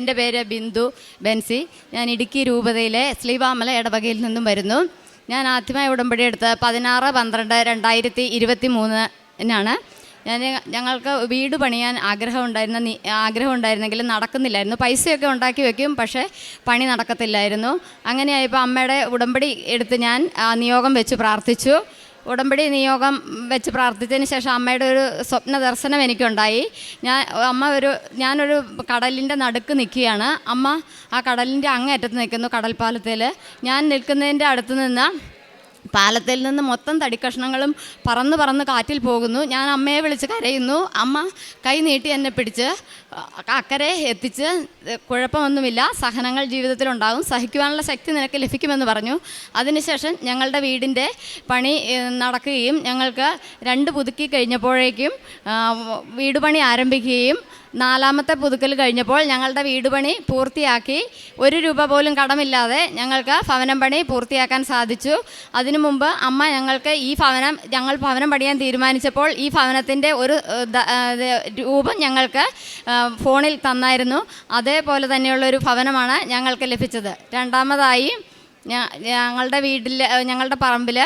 എന്റെ പേര് ബിന്ദു ബെൻസി. ഞാൻ ഇടുക്കി രൂപതയിലെ ശ്രീവാമല ഇടവകയിൽ നിന്നും വരുന്നു. ഞാൻ ആദ്യമായി ഉടമ്പടി എടുത്ത് പതിനാറ് പന്ത്രണ്ട് രണ്ടായിരത്തി ഇരുപത്തി മൂന്നിനാണ് ഞാൻ ഞങ്ങൾക്ക് വീട് പണിയാൻ ആഗ്രഹം ഉണ്ടായിരുന്ന ആഗ്രഹം ഉണ്ടായിരുന്നെങ്കിലും നടക്കുന്നില്ലായിരുന്നു. പൈസയൊക്കെ ഉണ്ടാക്കി വെക്കും പക്ഷേ പണി നടക്കത്തില്ലായിരുന്നു. അങ്ങനെയായപ്പോൾ അമ്മയുടെ ഉടമ്പടി എടുത്ത് ഞാൻ നിയോഗം വെച്ച് പ്രാർത്ഥിച്ചു. ഉടമ്പടി നിയോഗം വെച്ച് പ്രാർത്ഥിച്ചതിന് ശേഷം അമ്മയുടെ ഒരു സ്വപ്ന ദർശനം എനിക്കുണ്ടായി. ഞാൻ അമ്മ ഒരു ഞാനൊരു കടലിന്റെ നടുക്ക് നിൽക്കുകയാണ്. അമ്മ ആ കടലിന്റെ അങ്ങേറ്റത്ത് നിൽക്കുന്നു കടൽപ്പാലത്തിൽ. ഞാൻ നിൽക്കുന്നതിന്റെ അടുത്ത് നിന്ന് പാലത്തിൽ നിന്ന് മൊത്തം തടിക്കഷ്ണങ്ങളും പറന്ന് പറന്ന് കാറ്റിൽ പോകുന്നു. ഞാൻ അമ്മയെ വിളിച്ച് കരയുന്നു. അമ്മ കൈ നീട്ടി എന്നെ പിടിച്ച് അക്കരെ എത്തിച്ച് കുഴപ്പമൊന്നുമില്ല. സഹനങ്ങൾ ജീവിതത്തിലുണ്ടാകും സഹിക്കുവാനുള്ള ശക്തി നിനക്ക് ലഭിക്കുമെന്ന് പറഞ്ഞു. അതിനുശേഷം ഞങ്ങളുടെ വീടിന്റെ പണി നടക്കുകയും ഞങ്ങൾക്ക് രണ്ട് പുതുക്കി കഴിഞ്ഞപ്പോഴേക്കും വീട് പണി ആരംഭിക്കുകയും നാലാമത്തെ പുതുക്കൽ കഴിഞ്ഞപ്പോൾ ഞങ്ങളുടെ വീട് പണി പൂർത്തിയാക്കി ഒരു രൂപ പോലും കടമില്ലാതെ ഞങ്ങൾക്ക് ഭവനം പണി പൂർത്തിയാക്കാൻ സാധിച്ചു. അതിനു മുമ്പ് അമ്മ ഞങ്ങൾക്ക് ഈ ഭവനം ഞങ്ങൾ ഭവനം പണിയാൻ തീരുമാനിച്ചപ്പോൾ ഈ ഭവനത്തിന്റെ ഒരു രൂപം ഞങ്ങൾക്ക് ഫോണിൽ തന്നായിരുന്നു. അതേപോലെ തന്നെയുള്ള ഒരു ഭവനമാണ് ഞങ്ങൾക്ക് ലഭിച്ചത്. രണ്ടാമതായി ഞങ്ങളുടെ വീട്ടിൽ ഞങ്ങളുടെ പറമ്പിൽ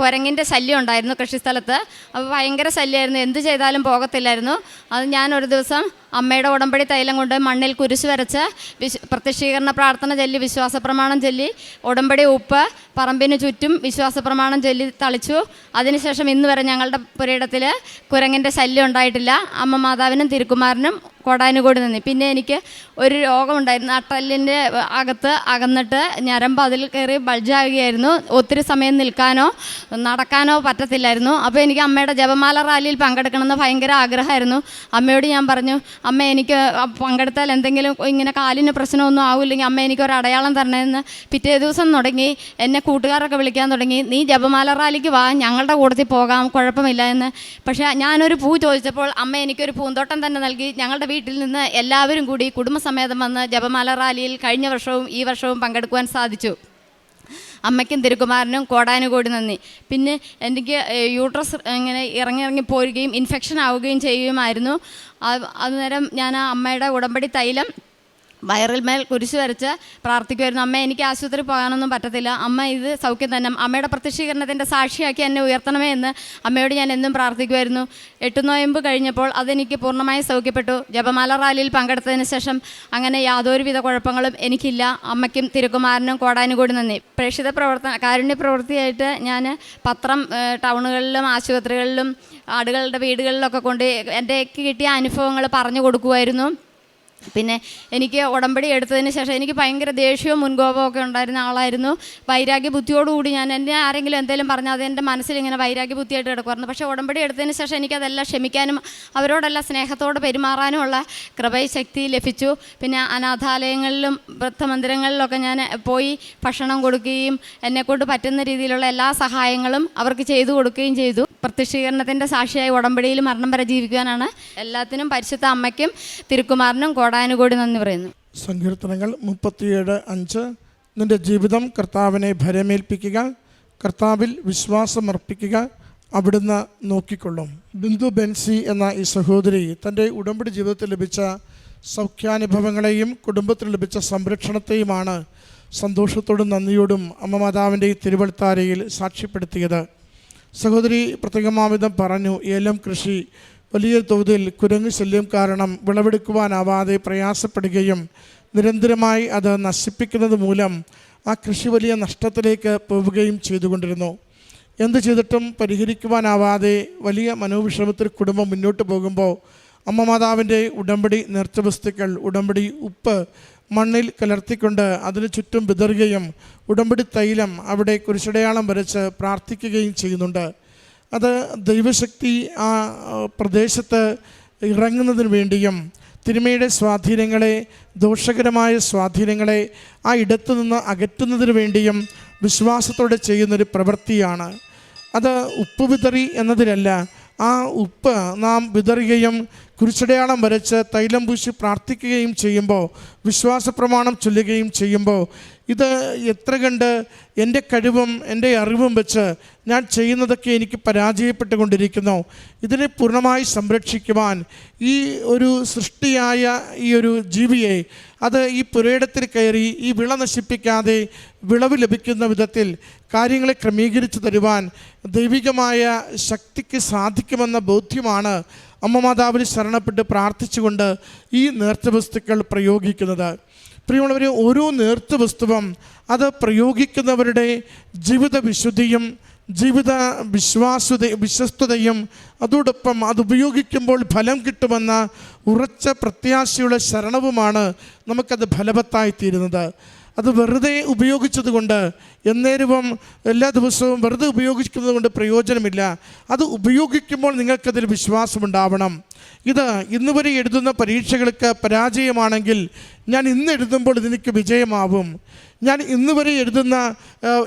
കുരങ്ങിന്റെ ശല്യം ഉണ്ടായിരുന്നു കൃഷിസ്ഥലത്ത്. അപ്പോൾ ഭയങ്കര ശല്യമായിരുന്നു എന്ത് ചെയ്താലും പോകത്തില്ലായിരുന്നു. അത് ഞാനൊരു ദിവസം അമ്മയുടെ ഉടമ്പടി തൈലം കൊണ്ട് മണ്ണിൽ കുരിശ് വരച്ച് വിശ് പ്രത്യക്ഷീകരണ പ്രാർത്ഥന ചൊല്ലി വിശ്വാസ പ്രമാണം ചൊല്ലി. ഉടമ്പടി ഉപ്പ് പറമ്പിന് ചുറ്റും വിശ്വാസ പ്രമാണം ചൊല്ലി തളിച്ചു. അതിനുശേഷം ഇന്ന് വരെ ഞങ്ങളുടെ പുരയിടത്തിൽ കുരങ്ങിന്റെ ശല്യം ഉണ്ടായിട്ടില്ല. അമ്മ മാതാവിനും തിരുക്കുമാരനും കൊടാനുകൂടി നന്ദി. പിന്നെ എനിക്ക് ഒരു രോഗമുണ്ടായിരുന്നു. അട്ടല്ലിന്റെ അകത്ത് അകന്നിട്ട് ഞരമ്പ് അതിൽ കയറി ബൾജാകുകയായിരുന്നു ഒത്തിരി സമയം നിൽക്കാനോ നടക്കാനോ പറ്റത്തില്ലായിരുന്നു. അപ്പോൾ എനിക്ക് അമ്മയുടെ ജപമാല റാലിയിൽ പങ്കെടുക്കണമെന്ന് ഭയങ്കര ആഗ്രഹമായിരുന്നു. അമ്മയോട് ഞാൻ പറഞ്ഞു അമ്മ എനിക്ക് പങ്കെടുത്താൽ എന്തെങ്കിലും ഇങ്ങനെ കാലിന് പ്രശ്നമൊന്നും ആവില്ലെങ്കിൽ അമ്മ എനിക്ക് ഒരു അടയാളം തരണമെന്ന് പിറ്റേ ദിവസം തുടങ്ങി. എന്നെ കൂട്ടുകാരൊക്കെ വിളിക്കാൻ തുടങ്ങി. നീ ജപമാല റാലിക്ക് വാ ഞങ്ങളുടെ കൂട്ടത്തിൽ പോകാം കുഴപ്പമില്ല എന്ന്. പക്ഷേ ഞാനൊരു പൂ ചോദിച്ചപ്പോൾ അമ്മ എനിക്കൊരു പൂന്തോട്ടം തന്നെ നൽകി. ഞങ്ങളുടെ വീട്ടിൽ നിന്ന് എല്ലാവരും കൂടി കുടുംബസമേതം വന്ന് ജപമാല റാലിയിൽ കഴിഞ്ഞ വർഷവും ഈ വർഷവും പങ്കെടുക്കുവാൻ സാധിച്ചു. അമ്മയ്ക്കും തിരുകുമാരനും കോടാനും കൂടി നന്ദി. പിന്നെ എനിക്ക് യൂട്രസ് ഇങ്ങനെ ഇറങ്ങി ഇറങ്ങി പോരുകയും ഇൻഫെക്ഷൻ ആവുകയും ചെയ്യുമായിരുന്നു അന്നേരം ഞാൻ ആ അമ്മയുടെ ഉടമ്പടി തൈലം വയറിൽ മേൽ കുരിശ് വരച്ച് പ്രാർത്ഥിക്കുമായിരുന്നു അമ്മ എനിക്ക് ആശുപത്രി പോകാനൊന്നും പറ്റത്തില്ല. അമ്മ ഇത് സൗഖ്യം തന്നെ. അമ്മയുടെ പ്രത്യക്ഷീകരണത്തിന്റെ സാക്ഷിയാക്കി എന്നെ ഉയർത്തണമേ എന്ന് അമ്മയോട് ഞാൻ എന്നും പ്രാർത്ഥിക്കുമായിരുന്നു എട്ട് നോയമ്പ് കഴിഞ്ഞപ്പോൾ അതെനിക്ക് പൂർണമായി സൗഖ്യപ്പെട്ടു. ജപമാല റാലിയിൽ പങ്കെടുത്തതിന് ശേഷം അങ്ങനെ യാതൊരുവിധ കുഴപ്പങ്ങളും എനിക്കില്ല. അമ്മയ്ക്കും തിരുക്കുമാരനും കോടാനുകൂടി നന്ദി. പ്രേക്ഷിത പ്രവർത്തന കാരുണ്യ പ്രവൃത്തിയായിട്ട് ഞാൻ പത്രം ടൗണുകളിലും ആശുപത്രികളിലും ആടുകളുടെ വീടുകളിലൊക്കെ കൊണ്ട് എന്റെ കിട്ടിയ അനുഭവങ്ങൾ പറഞ്ഞു കൊടുക്കുമായിരുന്നു പിന്നെ എനിക്ക് ഉടമ്പടി എടുത്തതിന് ശേഷം എനിക്ക് ഭയങ്കര ദേഷ്യവും മുൻകോപവും ഒക്കെ ഉണ്ടായിരുന്ന ആളായിരുന്നു. വൈരാഗ്യ ബുദ്ധിയോടുകൂടി ഞാൻ എന്നെ ആരെങ്കിലും എന്തെങ്കിലും പറഞ്ഞാൽ അത് എന്റെ മനസ്സിൽ ഇങ്ങനെ വൈരാഗ്യ ബുദ്ധിയായിട്ട് കിടക്കുമായിരുന്നു. പക്ഷേ ഉടമ്പടി എടുത്തതിന് ശേഷം എനിക്കതെല്ലാം ക്ഷമിക്കാനും അവരോടെല്ലാം സ്നേഹത്തോടെ പെരുമാറാനുമുള്ള കൃപയും ശക്തി ലഭിച്ചു. പിന്നെ അനാഥാലയങ്ങളിലും വൃദ്ധമന്ദിരങ്ങളിലൊക്കെ ഞാൻ പോയി ഭക്ഷണം കൊടുക്കുകയും എന്നെക്കൊണ്ട് പറ്റുന്ന രീതിയിലുള്ള എല്ലാ സഹായങ്ങളും അവർക്ക് ചെയ്തു കൊടുക്കുകയും ചെയ്തു. പ്രത്യക്ഷീകരണത്തിന്റെ സാക്ഷിയായി ഉടമ്പടിയിൽ മരണം വരെ ജീവിക്കുവാനാണ് എല്ലാത്തിനും പരിശുദ്ധ അമ്മയ്ക്കും തിരുക്കുമാരനും കോടാനുകൂടി നന്ദി പറയുന്നു. സങ്കീർത്തനങ്ങൾ മുപ്പത്തിയേഴ് അഞ്ച്. നിന്റെ ജീവിതം കർത്താവിനെ ഭരമേൽപ്പിക്കുക കർത്താവിൽ വിശ്വാസമർപ്പിക്കുക അവിടുന്ന് നോക്കിക്കൊള്ളും. ബിന്ദു ബെൻസി എന്ന ഈ സഹോദരി തന്റെ ഉടമ്പടി ജീവിതത്തിൽ ലഭിച്ച സൗഖ്യാനുഭവങ്ങളെയും കുടുംബത്തിൽ ലഭിച്ച സംരക്ഷണത്തെയുമാണ് സന്തോഷത്തോടും നന്ദിയോടും അമ്മ മാതാവിന്റെ ഈ തിരുവൾത്താരയിൽ സാക്ഷ്യപ്പെടുത്തിയത്. സഹോദരി പ്രത്യേകമാവിധം പറഞ്ഞു ഏലം കൃഷി വലിയ തോതിൽ കുരങ്ങ് ശല്യം കാരണം വിളവെടുക്കുവാനാവാതെ പ്രയാസപ്പെടുകയും നിരന്തരമായി അത് നശിപ്പിക്കുന്നത് മൂലം ആ കൃഷി വലിയ നഷ്ടത്തിലേക്ക് പോവുകയും ചെയ്തുകൊണ്ടിരുന്നു. എന്ത് ചെയ്തിട്ടും പരിഹരിക്കുവാനാവാതെ വലിയ മനോവിഷമത്തിൽ കുടുംബം മുന്നോട്ട് പോകുമ്പോൾ അമ്മ മാതാവിന്റെ ഉടമ്പടി നേർച്ച വസ്തുക്കൾ ഉടമ്പടി ഉപ്പ് മണ്ണിൽ കലർത്തിക്കൊണ്ട് അതിന് ചുറ്റും വിതറുകയും ഉടമ്പടി തൈലം അവിടെ കുരിശടയാളം വരച്ച് പ്രാർത്ഥിക്കുകയും ചെയ്യുന്നുണ്ട്. അത് ദൈവശക്തി ആ പ്രദേശത്ത് ഇറങ്ങുന്നതിന് വേണ്ടിയും തിരുമയുടെ സ്വാധീനങ്ങളെ ദോഷകരമായ സ്വാധീനങ്ങളെ ആ ഇടത്തു നിന്ന് അകറ്റുന്നതിന് വേണ്ടിയും വിശ്വാസത്തോടെ ചെയ്യുന്നൊരു പ്രവൃത്തിയാണ്. അത് ഉപ്പ് വിതറി എന്നതിലല്ല ആ ഉപ്പ് നാം വിതറുകയും കുരിശടയാളം വരച്ച് തൈലം പൂശി പ്രാർത്ഥിക്കുകയും ചെയ്യുമ്പോൾ വിശ്വാസ പ്രമാണം ചൊല്ലുകയും ചെയ്യുമ്പോൾ ഇത് എത്ര കണ്ട് എന്റെ കഴിവും എന്റെ അറിവും വെച്ച് ഞാൻ ചെയ്യുന്നതൊക്കെ എനിക്ക് പരാജയപ്പെട്ടുകൊണ്ടിരിക്കുന്നു. ഇതിനെ പൂർണമായി സംരക്ഷിക്കുവാൻ ഈ ഒരു സൃഷ്ടിയായ ഈ ഒരു ജീവിയെ അത് ഈ പുരയിടത്തിൽ കയറി ഈ വിള നശിപ്പിക്കാതെ വിളവ് ലഭിക്കുന്ന വിധത്തിൽ കാര്യങ്ങളെ ക്രമീകരിച്ചു തരുവാൻ ദൈവികമായ ശക്തിക്ക് സാധിക്കുമെന്ന ബോധ്യമാണ് അമ്മ മാതാവിൽ ശരണപ്പെട്ട് പ്രാർത്ഥിച്ചുകൊണ്ട് ഈ നേർച്ച വസ്തുക്കൾ പ്രയോഗിക്കുന്നത്. പ്രിയമുള്ളവർ ഓരോ നേർച്ച വസ്തുവും അത് പ്രയോഗിക്കുന്നവരുടെ ജീവിത വിശുദ്ധിയും ജീവിത വിശ്വാസ്യത വിശ്വസ്തതയും അതോടൊപ്പം അത് ഉപയോഗിക്കുമ്പോൾ ഫലം കിട്ടുമെന്ന ഉറച്ച പ്രത്യാശയുള്ള ശരണവുമാണ് നമുക്കത് ഫലവത്തായി തീരുന്നത്. അത് വെറുതെ ഉപയോഗിച്ചത് കൊണ്ട് എന്നേരവും എല്ലാ ദിവസവും വെറുതെ ഉപയോഗിക്കുന്നത് കൊണ്ട് പ്രയോജനമില്ല. അത് ഉപയോഗിക്കുമ്പോൾ നിങ്ങൾക്കതിൽ വിശ്വാസമുണ്ടാവണം. ഇത് ഇന്ന് വരെ എഴുതുന്ന പരീക്ഷകൾക്ക് പരാജയമാണെങ്കിൽ ഞാൻ ഇന്ന് എഴുതുമ്പോൾ ഇതെനിക്ക് വിജയമാവും. ഞാൻ ഇന്ന് വരെ എഴുതുന്ന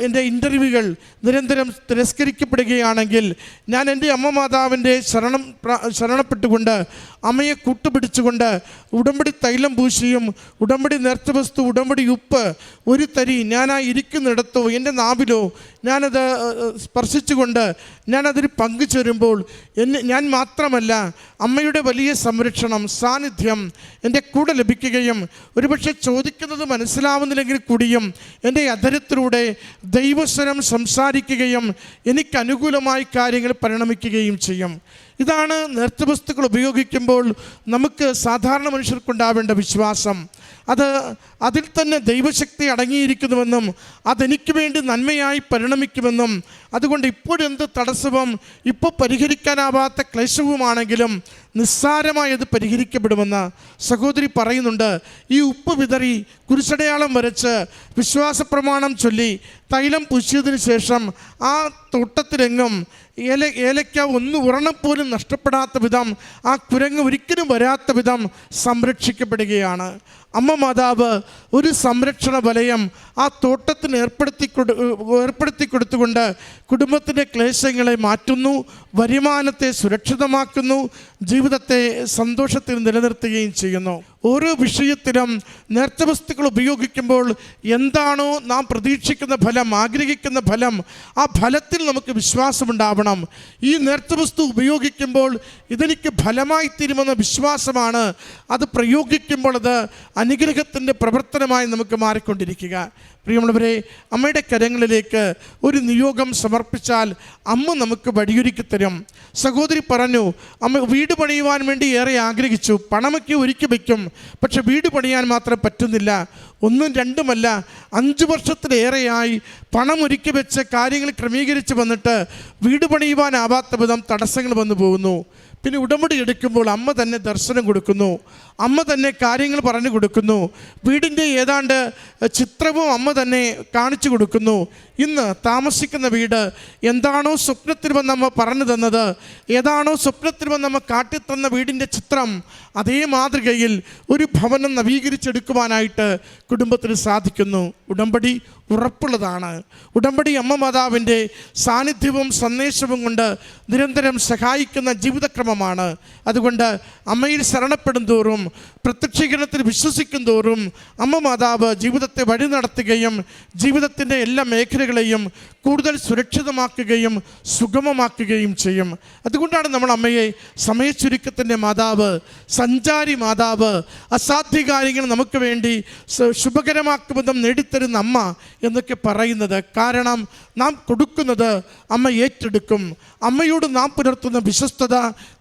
എന്റെ ഇന്റർവ്യൂകൾ നിരന്തരം തിരസ്കരിക്കപ്പെടുകയാണെങ്കിൽ ഞാൻ എന്റെ അമ്മ മാതാവിന്റെ ശരണം ശരണപ്പെട്ടുകൊണ്ട് അമ്മയെ കൂട്ടുപിടിച്ചുകൊണ്ട് ഉടമ്പടി തൈലം പൂശിയും ഉടമ്പടി നേർച്ച വസ്തു ഉടമ്പടി ഉപ്പ് ഒരു തരി ഞാൻ ആ ഇരിക്കുന്നിടത്തോ എന്റെ നാവിലോ ഞാനത് സ്പർശിച്ചുകൊണ്ട് ഞാനതിൽ പങ്കുചേരുമ്പോൾ എന്നെ ഞാൻ മാത്രമല്ല അമ്മയുടെ വലിയ സംരക്ഷണം സാന്നിധ്യം എന്റെ കൂടെ ലഭിക്കുകയും ഒരുപക്ഷെ ചോദിക്കുന്നത് മനസ്സിലാവുന്നില്ലെങ്കിൽ കൂടിയും എന്റെ അധരത്തിലൂടെ ദൈവസ്വരം സംസാരിക്കുകയും എനിക്ക് അനുകൂലമായി കാര്യങ്ങൾ പരിണമിക്കുകയും ചെയ്യും. ഇതാണ് നേർച്ചവസ്തുക്കൾ ഉപയോഗിക്കുമ്പോൾ നമുക്ക് സാധാരണ മനുഷ്യർക്കുണ്ടാവേണ്ട വിശ്വാസം. അത് അതിൽ തന്നെ ദൈവശക്തി അടങ്ങിയിരിക്കുന്നുവെന്നും അതെനിക്ക് വേണ്ടി നന്മയായി പരിണമിക്കുമെന്നും അതുകൊണ്ട് ഇപ്പോഴെന്ത് തടസ്സവും ഇപ്പോൾ പരിഹരിക്കാനാവാത്ത ക്ലേശവുമാണെങ്കിലും നിസ്സാരമായി അത് പരിഹരിക്കപ്പെടുമെന്ന് സഹോദരി പറയുന്നുണ്ട്. ഈ ഉപ്പ് വിതറി കുരിശടയാളം വരച്ച് വിശ്വാസ പ്രമാണം ചൊല്ലി തൈലം പൂശിയതിന് ശേഷം ആ തോട്ടത്തിലെങ്ങും ഏല ഏലയ്ക്ക ഒന്ന് ഉറണം പോലും നഷ്ടപ്പെടാത്ത വിധം ആ കുരങ്ങ് ഒരിക്കലും വരാത്ത വിധം സംരക്ഷിക്കപ്പെടുകയാണ്. അമ്മ മാതാവ് ഒരു സംരക്ഷണ വലയം ആ തോട്ടത്തിന് ഏർപ്പെടുത്തി കൊടു ഏർപ്പെടുത്തി കൊടുത്തുകൊണ്ട് കുടുംബത്തിന്റെ ക്ലേശങ്ങളെ മാറ്റുന്നു വരുമാനത്തെ സുരക്ഷിതമാക്കുന്നു ജീവിതത്തെ സന്തോഷത്തിൽ നിലനിർത്തുകയും ചെയ്യുന്നു. ഓരോ വിഷയത്തിലും നേർച്ച വസ്തുക്കൾ ഉപയോഗിക്കുമ്പോൾ എന്താണോ നാം പ്രതീക്ഷിക്കുന്ന ഫലം ആഗ്രഹിക്കുന്ന ഫലം ആ ഫലത്തിൽ നമുക്ക് വിശ്വാസമുണ്ടാവണം. ഈ നേർച്ച വസ്തു ഉപയോഗിക്കുമ്പോൾ ഇതെനിക്ക് ഫലമായി തീരുമെന്ന വിശ്വാസമാണ്. അത് പ്രയോഗിക്കുമ്പോൾ അത് അനുഗ്രഹത്തിന്റെ പ്രവർത്തനമായി നമുക്ക് മാറിക്കൊണ്ടിരിക്കുക. പ്രിയമുള്ളവരെ അമ്മയുടെ കരങ്ങളിലേക്ക് ഒരു നിയോഗം സമർപ്പിച്ചാൽ അമ്മ നമുക്ക് വഴിയൊരുക്കി തരും. സഹോദരി പറഞ്ഞു അമ്മ വീട് പണിയുവാൻ വേണ്ടി ഏറെ ആഗ്രഹിച്ചു. പണമൊക്കെ ഒരുക്കി വയ്ക്കും പക്ഷെ വീട് പണിയാൻ മാത്രം പറ്റുന്നില്ല. ഒന്നും രണ്ടുമല്ല അഞ്ച് വർഷത്തിലേറെയായി പണം ഒരുക്കി വെച്ച് കാര്യങ്ങൾ ക്രമീകരിച്ച് വന്നിട്ട് വീട് പണിയുവാനാവാത്ത വിധം തടസ്സങ്ങൾ വന്നു പോകുന്നു. പിന്നെ ഉടമ്പടി എടുക്കുമ്പോൾ അമ്മ തന്നെ ദർശനം കൊടുക്കുന്നു. അമ്മ തന്നെ കാര്യങ്ങൾ പറഞ്ഞു കൊടുക്കുന്നു. വീടിന്റെ ഏതാണ്ട് ചിത്രവും അമ്മ തന്നെ കാണിച്ചു കൊടുക്കുന്നു. ഇന്ന് താമസിക്കുന്ന വീട് എന്താണോ സ്വപ്നത്തിൽ വന്ന് അമ്മ പറഞ്ഞു തന്നത്. ഏതാണോ സ്വപ്നത്തിൽ വന്ന് അമ്മ കാട്ടിത്തന്ന വീടിന്റെ ചിത്രം അതേ മാതൃകയിൽ ഒരു ഭവനം നവീകരിച്ചെടുക്കുവാനായിട്ട് കുടുംബത്തിന് സാധിക്കുന്നു. ഉടമ്പടി ഉറപ്പുള്ളതാണ്. ഉടമ്പടി അമ്മ മാതാവിന്റെ സാന്നിധ്യവും സന്ദേശവും കൊണ്ട് നിരന്തരം സഹായിക്കുന്ന ജീവിതക്രമമാണ്. അതുകൊണ്ട് അമ്മയിൽ ശരണപ്പെടും തോറും പ്രത്യക്ഷീകരണത്തിൽ വിശ്വസിക്കും തോറും അമ്മ മാതാവ് ജീവിതത്തെ വഴി നടത്തുകയും ജീവിതത്തിന്റെ എല്ലാ മേഖലകളെയും കൂടുതൽ സുരക്ഷിതമാക്കുകയും സുഗമമാക്കുകയും ചെയ്യും. അതുകൊണ്ടാണ് നമ്മൾ അമ്മയെ സമയച്ചുരുക്കത്തിന്റെ മാതാവ് സഞ്ചാരി മാതാവ് അസാധ്യ കാര്യങ്ങൾ നമുക്ക് വേണ്ടി ശുഭകരമാക്കുമെന്നും നേടിത്തരുന്ന അമ്മ എന്നൊക്കെ പറയുന്നത് കാരണം നാം കൊടുക്കുന്നത് അമ്മ ഏറ്റെടുക്കും. അമ്മയോട് നാം പുലർത്തുന്ന വിശ്വസ്തത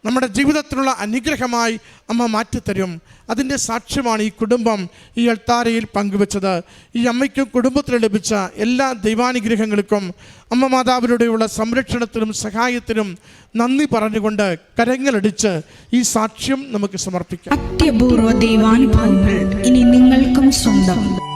നമ്മുടെ ജീവിതത്തിലുള്ള അനുഗ്രഹമായി അമ്മ മാറ്റിത്തരും. അതിന്റെ സാക്ഷ്യമാണ് ഈ കുടുംബം ഈ അൾത്താരയിൽ പങ്കുവച്ചത്. ഈ അമ്മയ്ക്കും കുടുംബത്തിൽ ലഭിച്ച എല്ലാ ദൈവാനുഗ്രഹങ്ങൾക്കും അമ്മ മാതാവിലൂടെയുള്ള സംരക്ഷണത്തിനും സഹായത്തിനും നന്ദി പറഞ്ഞുകൊണ്ട് കരങ്ങളടിച്ച് ഈ സാക്ഷ്യം നമുക്ക് സമർപ്പിക്കാം. അത്യപൂർവ ദൈവാനുഭവങ്ങൾ ഇനി നിങ്ങൾക്കും സ്വന്തം.